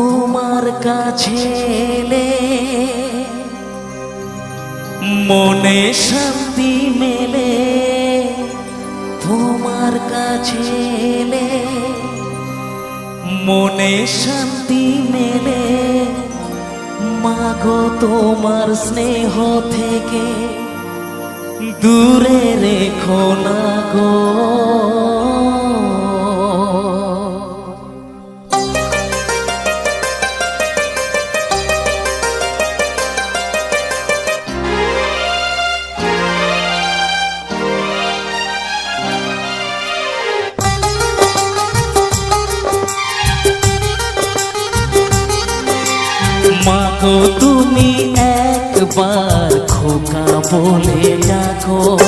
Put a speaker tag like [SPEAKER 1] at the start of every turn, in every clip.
[SPEAKER 1] তোমার কাছে মনে শান্তি মেলে। তোমার কাছে মনে শান্তি মেলে। মাগো তোমার স্নেহ থেকে দূরে রেখো না গো। মাগো তুমি একবার খোকা বলে ডাকো।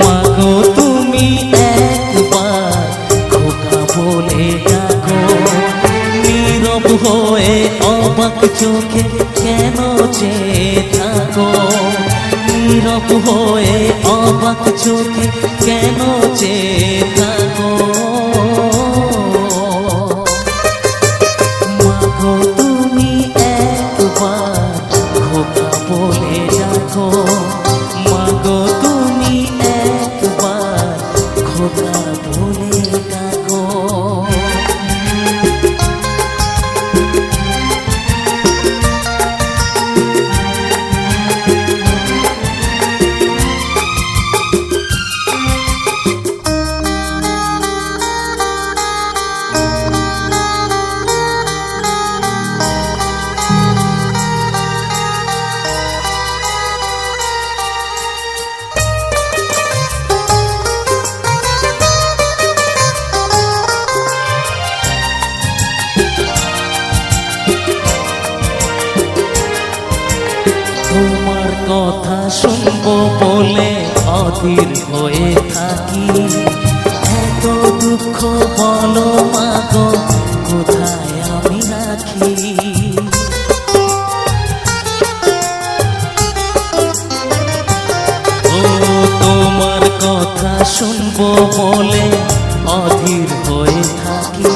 [SPEAKER 1] মাগো, তুমি একবার খোকা বলে ডাকো। নীরব হয়ে অবাক চোখে কেন চেয়ে থাকো? নীরব হয়ে অবাক চোখে কেন চেয়ে থাকো? তোমার কথা শুনব বলে অধীর হয়ে থাকি। এত দুঃখ বলো মাগো, কোথায় আমি রাখি? ও তোমার কথা শুনব বলে অধীর হয়ে থাকি।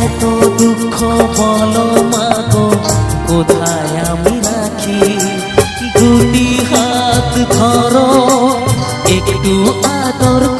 [SPEAKER 1] এত দুঃখ বলো মাগো, কোথায় আমি রাখি? por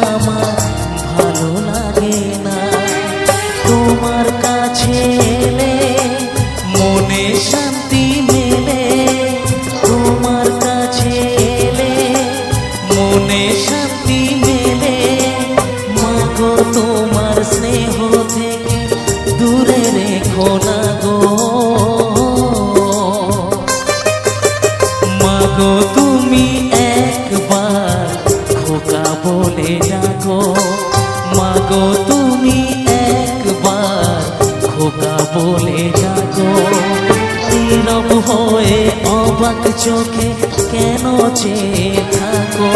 [SPEAKER 1] না গো। মাগো, তুমি একবার খোকা বলে মাগো, তুমি একবার খোকা বলে অবাক চোখে কেন চেয়ে থাকো?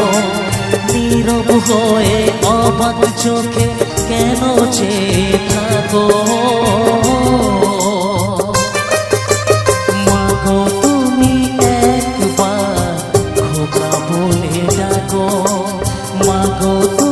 [SPEAKER 1] নীরব হয়ে অবাক চোখে কেন চেয়ে থাকো? গো